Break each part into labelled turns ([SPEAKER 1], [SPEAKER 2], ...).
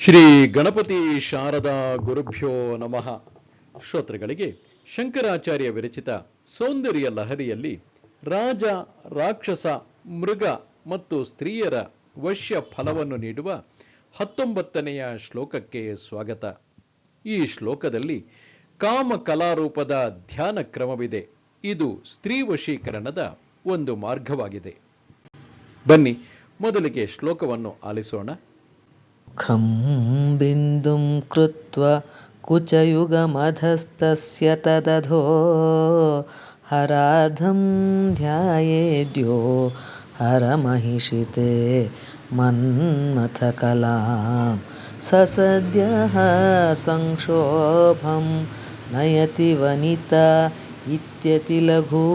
[SPEAKER 1] ಶ್ರೀ ಗಣಪತಿ ಶಾರದಾ ಗುರುಭ್ಯೋ ನಮಃ. ಶ್ರೋತೃಗಳಿಗೆ ಶಂಕರಾಚಾರ್ಯ ವಿರಚಿತ ಸೌಂದರ್ಯ ಲಹರಿಯಲ್ಲಿ ರಾಜ, ರಾಕ್ಷಸ, ಮೃಗ ಮತ್ತು ಸ್ತ್ರೀಯರ ವಶ್ಯ ಫಲವನ್ನು ನೀಡುವ ಹತ್ತೊಂಬತ್ತನೆಯ ಶ್ಲೋಕಕ್ಕೆ ಸ್ವಾಗತ. ಈ ಶ್ಲೋಕದಲ್ಲಿ ಕಾಮ ಕಲಾರೂಪದ ಧ್ಯಾನ ಕ್ರಮವಿದೆ. ಇದು ಸ್ತ್ರೀ ವಶೀಕರಣದ ಒಂದು ಮಾರ್ಗವಾಗಿದೆ. ಬನ್ನಿ, ಮೊದಲಿಗೆ ಶ್ಲೋಕವನ್ನು ಆಲಿಸೋಣ.
[SPEAKER 2] खं बिन्दुं कृत्वा कुचयुगमधस्तस्य तदधो। हराधं ध्यायेद्यो हरमहिषिते मन्मथकलां। ससद्यः संक्षोभं नयति वनिता इत्यतिलघु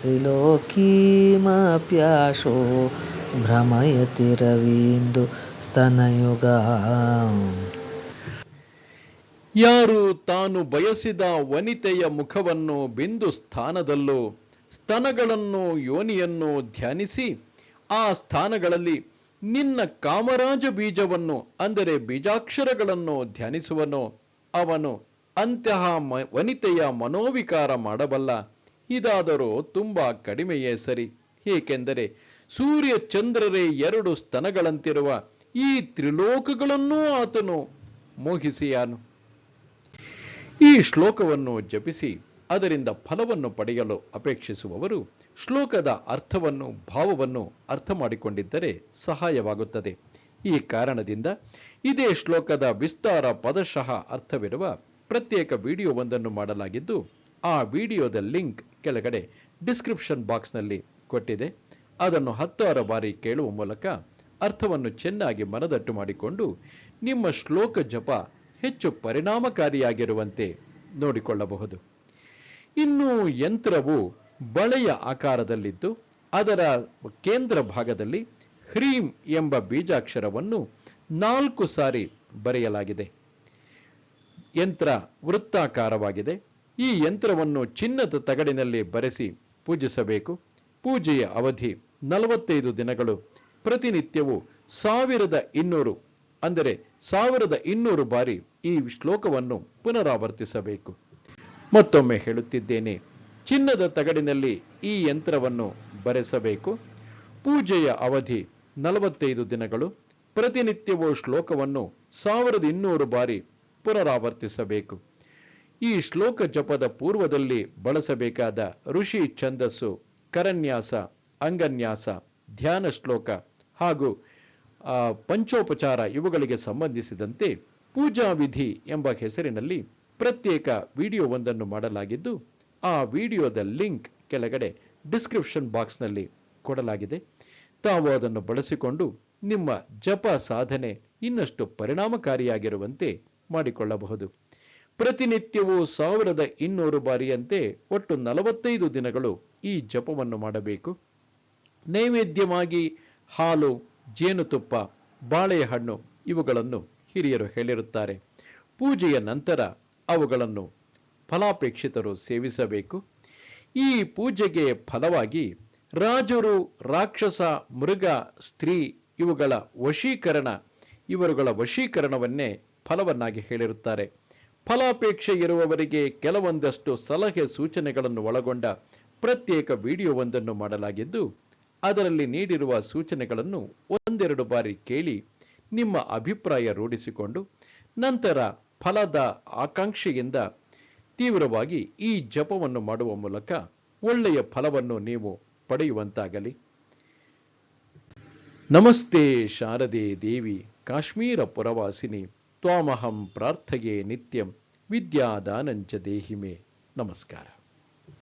[SPEAKER 2] त्रिलोकीमप्याशो ಭ್ರಮಯತಿರವೀಂದು ಸ್ತನಯುಗ.
[SPEAKER 1] ಯಾರು ತಾನು ಬಯಸಿದ ವನಿತೆಯ ಮುಖವನ್ನು ಬಿಂದು ಸ್ಥಾನದಲ್ಲೂ, ಸ್ತನಗಳನ್ನು ಯೋನಿಯನ್ನು ಧ್ಯಾನಿಸಿ, ಆ ಸ್ಥಾನಗಳಲ್ಲಿ ನಿನ್ನ ಕಾಮರಾಜ ಬೀಜವನ್ನು, ಅಂದರೆ ಬೀಜಾಕ್ಷರಗಳನ್ನು ಧ್ಯಾನಿಸುವನು. ಅವನು ಅಂತಹ ವನಿತೆಯ ಮನೋವಿಕಾರ ಮಾಡಬಲ್ಲ. ಇದಾದರೂ ತುಂಬಾ ಕಡಿಮೆಯೇ ಸರಿ. ಏಕೆಂದರೆ ಸೂರ್ಯ ಚಂದ್ರರೇ ಎರಡು ಸ್ತನಗಳಂತಿರುವ ಈ ತ್ರಿಲೋಕಗಳನ್ನೂ ಆತನು ಮೋಹಿಸಿಯಾನು. ಈ ಶ್ಲೋಕವನ್ನು ಜಪಿಸಿ ಅದರಿಂದ ಫಲವನ್ನು ಪಡೆಯಲು ಅಪೇಕ್ಷಿಸುವವರು ಶ್ಲೋಕದ ಅರ್ಥವನ್ನು, ಭಾವವನ್ನು ಅರ್ಥ ಮಾಡಿಕೊಂಡಿದ್ದರೆ ಸಹಾಯವಾಗುತ್ತದೆ. ಈ ಕಾರಣದಿಂದ ಇದೇ ಶ್ಲೋಕದ ವಿಸ್ತಾರ ಪದಶಃ ಅರ್ಥವಿರುವ ಪ್ರತ್ಯೇಕ ವಿಡಿಯೋವೊಂದನ್ನು ಮಾಡಲಾಗಿದ್ದು, ಆ ವಿಡಿಯೋದ ಲಿಂಕ್ ಕೆಳಗಡೆ ಡಿಸ್ಕ್ರಿಪ್ಷನ್ ಬಾಕ್ಸ್ನಲ್ಲಿ ಕೊಟ್ಟಿದೆ. ಅದನ್ನು ಹತ್ತಾರು ಬಾರಿ ಕೇಳುವ ಮೂಲಕ ಅರ್ಥವನ್ನು ಚೆನ್ನಾಗಿ ಮನದಟ್ಟು ಮಾಡಿಕೊಂಡು ನಿಮ್ಮ ಶ್ಲೋಕ ಜಪ ಹೆಚ್ಚು ಪರಿಣಾಮಕಾರಿಯಾಗಿರುವಂತೆ ನೋಡಿಕೊಳ್ಳಬಹುದು. ಇನ್ನು ಯಂತ್ರವು ಬಳೆಯ ಆಕಾರದಲ್ಲಿದ್ದು ಅದರ ಕೇಂದ್ರ ಭಾಗದಲ್ಲಿ ಹ್ರೀಂ ಎಂಬ ಬೀಜಾಕ್ಷರವನ್ನು ನಾಲ್ಕು ಸಾರಿ ಬರೆಯಲಾಗಿದೆ. ಯಂತ್ರ ವೃತ್ತಾಕಾರವಾಗಿದೆ. ಈ ಯಂತ್ರವನ್ನು ಚಿನ್ನದ ತಗಡಿನಲ್ಲಿ ಬರೆಸಿ ಪೂಜಿಸಬೇಕು. ಪೂಜೆಯ ಅವಧಿ ನಲವತ್ತೈದು ದಿನಗಳು. ಪ್ರತಿನಿತ್ಯವೂ ಸಾವಿರದ ಇನ್ನೂರು, ಅಂದರೆ ಸಾವಿರದ ಇನ್ನೂರು ಬಾರಿ ಈ ಶ್ಲೋಕವನ್ನು ಪುನರಾವರ್ತಿಸಬೇಕು. ಮತ್ತೊಮ್ಮೆ ಹೇಳುತ್ತಿದ್ದೇನೆ, ಚಿನ್ನದ ತಗಡಿನಲ್ಲಿ ಈ ಯಂತ್ರವನ್ನು ಬರೆಸಬೇಕು. ಪೂಜೆಯ ಅವಧಿ ನಲವತ್ತೈದು ದಿನಗಳು. ಪ್ರತಿನಿತ್ಯವೂ ಶ್ಲೋಕವನ್ನು ಸಾವಿರದ ಇನ್ನೂರು ಬಾರಿ ಪುನರಾವರ್ತಿಸಬೇಕು. ಈ ಶ್ಲೋಕ ಜಪದ ಪೂರ್ವದಲ್ಲಿ ಬಳಸಬೇಕಾದ ಋಷಿ ಛಂದಸ್ಸು ಕರನ್ಯಾಸ, ಅಂಗನ್ಯಾಸ, ಧ್ಯಾನ ಶ್ಲೋಕ ಹಾಗೂ ಪಂಚೋಪಚಾರ ಇವುಗಳಿಗೆ ಸಂಬಂಧಿಸಿದಂತೆ ಪೂಜಾ ವಿಧಿ ಎಂಬ ಹೆಸರಿನಲ್ಲಿ ಪ್ರತ್ಯೇಕ ವಿಡಿಯೋವೊಂದನ್ನು ಮಾಡಲಾಗಿದ್ದು, ಆ ವಿಡಿಯೋದ ಲಿಂಕ್ ಕೆಳಗಡೆ ಡಿಸ್ಕ್ರಿಪ್ಷನ್ ಬಾಕ್ಸ್ನಲ್ಲಿ ಕೊಡಲಾಗಿದೆ. ತಾವು ಅದನ್ನು ಬಳಸಿಕೊಂಡು ನಿಮ್ಮ ಜಪ ಸಾಧನೆ ಇನ್ನಷ್ಟು ಪರಿಣಾಮಕಾರಿಯಾಗಿರುವಂತೆ ಮಾಡಿಕೊಳ್ಳಬಹುದು. ಪ್ರತಿನಿತ್ಯವೂ ಸಾವಿರದ ಇನ್ನೂರು ಬಾರಿಯಂತೆ ಒಟ್ಟು ನಲವತ್ತೈದು ದಿನಗಳು ಈ ಜಪವನ್ನು ಮಾಡಬೇಕು. ನೈವೇದ್ಯವಾಗಿ ಹಾಲು, ಜೇನುತುಪ್ಪ, ಬಾಳೆಹಣ್ಣು ಇವುಗಳನ್ನು ಹಿರಿಯರು ಹೇಳಿರುತ್ತಾರೆ. ಪೂಜೆಯ ನಂತರ ಅವುಗಳನ್ನು ಫಲಾಪೇಕ್ಷಿತರು ಸೇವಿಸಬೇಕು. ಈ ಪೂಜೆಗೆ ಫಲವಾಗಿ ರಾಜರು, ರಾಕ್ಷಸ, ಮೃಗ, ಸ್ತ್ರೀ ಇವುಗಳ ವಶೀಕರಣ, ಇವರುಗಳ ವಶೀಕರಣವನ್ನೇ ಫಲವನ್ನಾಗಿ ಹೇಳಿರುತ್ತಾರೆ. ಫಲಾಪೇಕ್ಷೆ ಇರುವವರಿಗೆ ಕೆಲವೊಂದಷ್ಟು ಸಲಹೆ ಸೂಚನೆಗಳನ್ನು ಒಳಗೊಂಡ ಪ್ರತ್ಯೇಕ ವಿಡಿಯೋವೊಂದನ್ನು ಮಾಡಲಾಗಿದ್ದು, ಅದರಲ್ಲಿ ನೀಡಿರುವ ಸೂಚನೆಗಳನ್ನು ಒಂದೆರಡು ಬಾರಿ ಕೇಳಿ ನಿಮ್ಮ ಅಭಿಪ್ರಾಯ ರೂಢಿಸಿಕೊಂಡು, ನಂತರ ಫಲದ ಆಕಾಂಕ್ಷೆಯಿಂದ ತೀವ್ರವಾಗಿ ಈ ಜಪವನ್ನು ಮಾಡುವ ಮೂಲಕ ಒಳ್ಳೆಯ ಫಲವನ್ನು ನೀವು ಪಡೆಯುವಂತಾಗಲಿ. ನಮಸ್ತೆ ಶಾರದೆ ದೇವಿ, ಕಾಶ್ಮೀರ ಪುರವಾಸಿನಿ, ತ್ವಾಮಹಂ ಪ್ರಾರ್ಥಯೇ ನಿತ್ಯಂ ವಿದ್ಯಾದಾನಂಚ ದೇಹಿಮೆ. ನಮಸ್ಕಾರ.